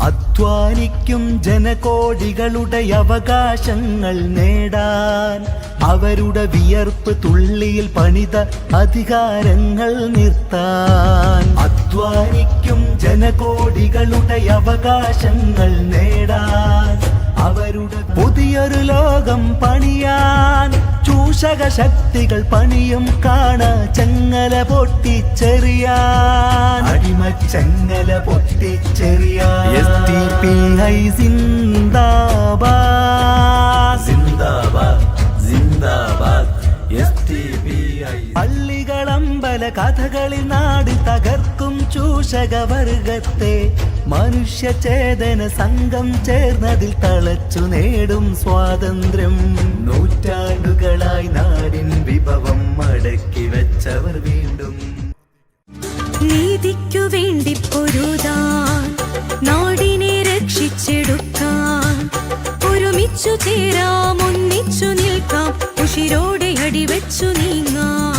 അധ്വാനിക്കും ജനകോടികളുടെ അവകാശങ്ങൾ നേടാൻ അവരുടെ വിയർപ്പ് തുള്ളിയിൽ പണിത അധികാരങ്ങൾ നിർത്താൻ അധ്വാനിക്കും ജനകോടികളുടെ അവകാശങ്ങൾ നേടാൻ അവരുടെ പുതിയൊരു ലോകം പണിയാൻ ചൂഷക ശക്തികൾ പണിയും കാണ ചങ്ങല പൊട്ടി ചെറിയ പൊട്ടിച്ചെറിയാൻ എസ് ടി പി ഐ സിന്ദാബാദ്. സിന്ദാബാദ് സിന്ദാബാദ് എസ് ടി പി ഐ. പള്ളികളമ്പല കഥകളിൽ നാടി തകർക്കും ചൂഷകവർഗത്തെ മനുഷ്യ ചേതന സംഘം ചേർന്നതിൽ തളച്ചു നേടും സ്വാതന്ത്ര്യം. നൂറ്റാണ്ടുകളായി നാടിൻ വിഭവം മടക്കി വെച്ചവർ വീണ്ടും. നീതിക്കു വേണ്ടി പൊരുതാൻ നാടിനെ രക്ഷിച്ചെടുക്കാൻ ഒരുമിച്ചു ചേരാം ഒന്നിച്ചു നിൽക്കാം ഉഷിരോടെ അടിവെച്ചു നീങ്ങാം.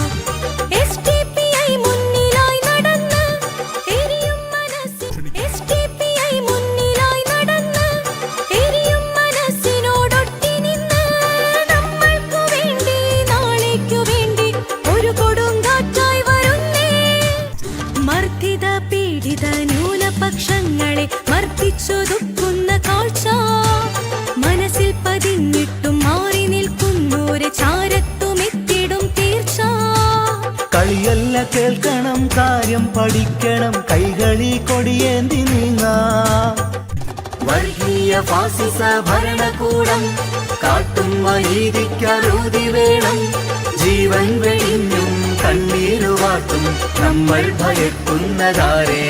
പീഡിത ന്യൂനപക്ഷങ്ങളെ മർദ്ദിച്ചൊതുക്കുന്ന കാഴ്ച. മനസ്സിൽ പതിഞ്ഞിട്ടും മാറി നിൽക്കുന്നോരെ ചാരത്തുമെത്തിടും തീർച്ച. കളിയല്ല കേൾക്കണം കാര്യം പഠിക്കണം കൈകളി കൊടിയേന്തി നീങ്ങാം. വർഗീയ ഫാസിസ ഭരണകൂടം കാട്ടും വൈദിക്കറുതി വേണം. ജീവൻ വെടിഞ്ഞും കണ്ണീരുവാട്ടും നമ്മൾ ഭയക്കുന്നതാരേ.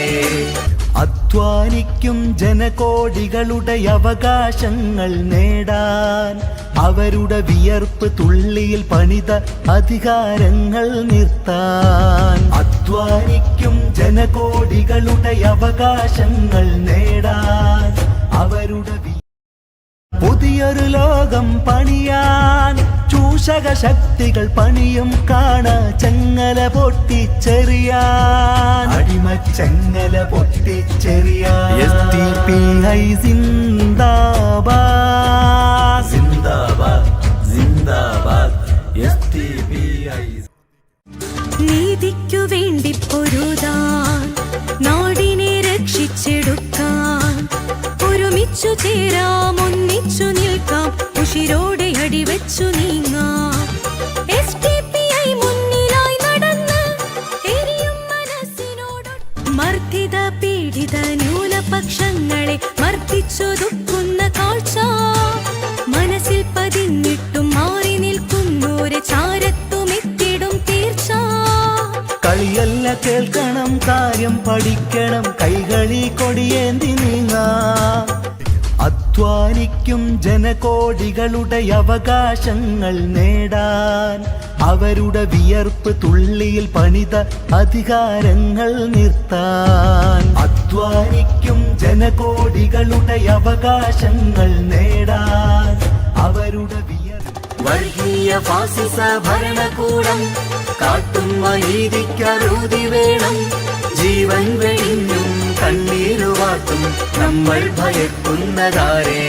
അധ്വാനിക്കും ജനകോടികളുടെ അവകാശങ്ങൾ നേടാൻ അവരുടെ വിയർപ്പ് തുള്ളിയിൽ പണിത അധികാരങ്ങൾ നിർത്താൻ അധ്വാനിക്കും ജനകോടികളുടെ അവകാശങ്ങൾ നേടാൻ അവരുടെ പുതിയൊരു ലോകം പണിയാൻ ചൂഷക ശക്തികൾ പണിയും കാണ ചെങ്ങല പൊട്ടിച്ചെറിയാൻ ചെറിയ പൊട്ടിച്ചെറിയാൻ എസ് ടി പി ഐ സിന്ദാബാദ്. സിന്ദാബാദ് സിന്ദാബാദ്. എസ് ടി പി ഐ നീതിക്കു വേണ്ടി പൊരുതാൻ നാടിനെ രക്ഷിച്ചെടുക്കാൻ. ഒരുമിച്ചു ചേരാം ഒന്നിച്ചു നിൽക്കാം ഉഷിരോടെ അടിവെച്ചു നീങ്ങാം കാര്യം പഠിക്കണം. കൈകളി കൊടിയേന്തി നീങ്ങാം. അധ്വാനിക്കും ജനകോടികളുടെ അവകാശങ്ങൾ നേടാൻ. അവരുടെ വിയർപ്പ് തുള്ളിയിൽ പണിത അധികാരങ്ങൾ നിർത്താൻ. അധ്വാനിക്കും ജനകോടികളുടെ അവകാശങ്ങൾ നേടാൻ. അവരുടെ വർഗീയ ഫാസിസ ഭരണകൂടം കാട്ടും വൈദിക്കറുതി വേണം. ജീവൻ വെടിഞ്ഞും കണ്ണീരുവാട്ടും നമ്മൾ ഭയക്കുന്നതാരേ?